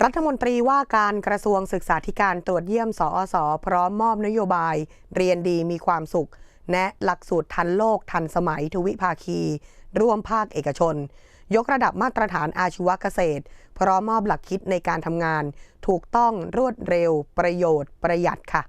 รัฐมนตรีว่าการกระทรวงศึกษาธิการตรวจเยี่ยม สอสอพร้อมมอบนโยบาย เรียนดีมีความสุข แนะหลักสูตรทันโลกทันสมัยทวิภาคี ร่วมภาคเอกชน ยกระดับมาตรฐานอาชีวเกษตร พร้อมมอบหลักคิดในการทำงาน ถูกต้องรวดเร็ว ประโยชน์ ประหยัดค่ะ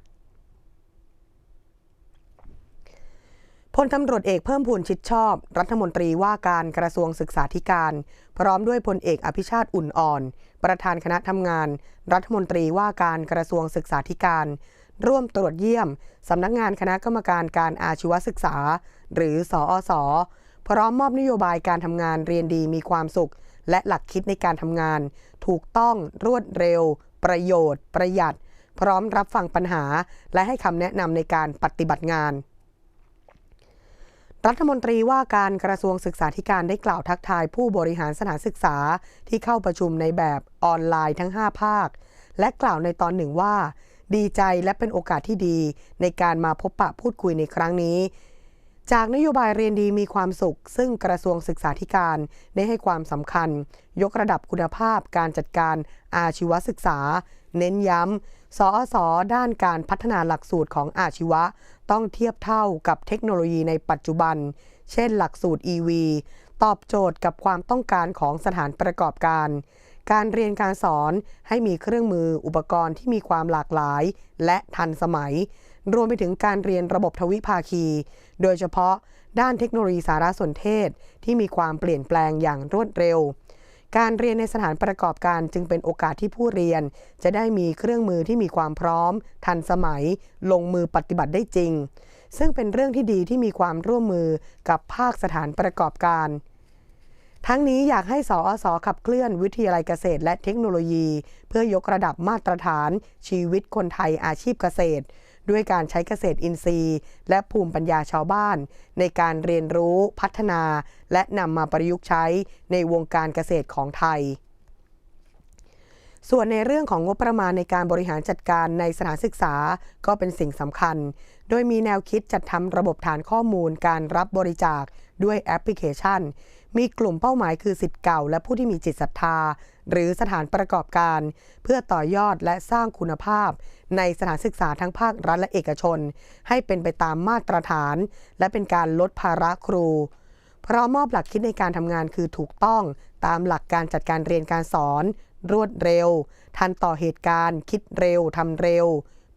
พลตำรวจเอกเพิ่มพูนชิดชอบ รัฐมนตรีว่าการกระทรวงศึกษาธิการ พร้อมด้วยพลเอกอภิชาติอุ่นอ่อน ประธานคณะทำงาน รัฐมนตรีว่าการกระทรวงศึกษาธิการ ร่วมตรวจเยี่ยมสำนักงานคณะกรรมการการอาชีวศึกษา หรือสอสพร้อมมอบนโยบายการทำงานเรียนดีมีความสุข และหลักคิดในการทำงาน ถูกต้องรวดเร็ว ประโยชน์ ประหยัด พร้อมรับฟังปัญหา และให้คำแนะนำในการปฏิบัติงาน รัฐมนตรีว่าการกระทรวงศึกษาธิการได้กล่าวทักทายผู้บริหารสถานศึกษาที่เข้าประชุมในแบบออนไลน์ทั้ง 5 ภาค และกล่าวในตอนหนึ่งว่า ดีใจและเป็นโอกาสที่ดี ในการมาพบปะพูดคุยในครั้งนี้ จากนโยบายเรียนดีมีความสุข ซึ่งกระทรวงศึกษาธิการได้ให้ความสำคัญ ยกระดับคุณภาพการจัดการอาชีวศึกษา เน้นย้ำ สอสอด้านการพัฒนาหลักสูตรของอาชีวะ ต้องเทียบเท่ากับเทคโนโลยีในปัจจุบัน เช่นหลักสูตร EV ตอบโจทย์กับความต้องการของสถานประกอบการ การเรียนการสอนให้มีเครื่องมืออุปกรณ์ที่มีความหลากหลาย และทันสมัย รวมไปถึงการเรียนระบบทวิภาคี โดยเฉพาะด้านเทคโนโลยีสารสนเทศที่มีความเปลี่ยนแปลงอย่างรวดเร็ว การเรียนในสถานประกอบการจึงเป็นโอกาสที่ผู้เรียน จะได้มีเครื่องมือที่มีความพร้อม ทันสมัย ลงมือปฏิบัติได้จริง ซึ่งเป็นเรื่องที่ดีที่มีความร่วมมือกับภาคสถานประกอบการ ทั้งนี้อยากให้สอสอขับเคลื่อนวิทยาลัยเกษตรและเทคโนโลยี เพื่อยกระดับมาตรฐานชีวิตคนไทยอาชีพเกษตร ด้วยการใช้เกษตรอินทรีย์ และภูมิปัญญาชาวบ้าน ในการเรียนรู้พัฒนา และนำมาประยุกต์ใช้ในวงการเกษตรของไทย ส่วนในเรื่องของงบประมาณในการบริหารจัดการในสถานศึกษาก็เป็นสิ่งสำคัญ โดยมีแนวคิดจัดทำระบบฐานข้อมูลการรับบริจาคด้วยแอปพลิเคชัน มีกลุ่มเป้าหมายคือสิทธิ์เก่า และผู้ที่มีจิตศรัทธา หรือสถานประกอบการ เพื่อต่อยอดและสร้างคุณภาพ ในสถานศึกษาทั้งภาครัฐและเอกชน ให้เป็นไปตามมาตรฐาน และเป็นการลดภาระครู เพราะมอบหลักคิดในการทำงานคือถูกต้องตามหลักการจัดการเรียนการสอน รวดเร็ว ทันต่อเหตุการณ์ คิดเร็วทำเร็ว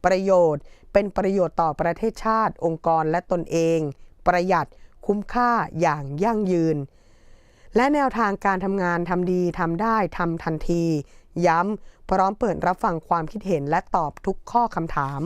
ประโยชน์ เป็นประโยชน์ต่อประเทศชาติ องค์กรและตนเอง ประหยัดคุ้มค่าอย่างยั่งยืน และแนวทางการทำงานทำดีทำได้ทำทันที ย้ำพร้อมเปิดรับฟังความคิดเห็นและตอบทุกข้อคำถาม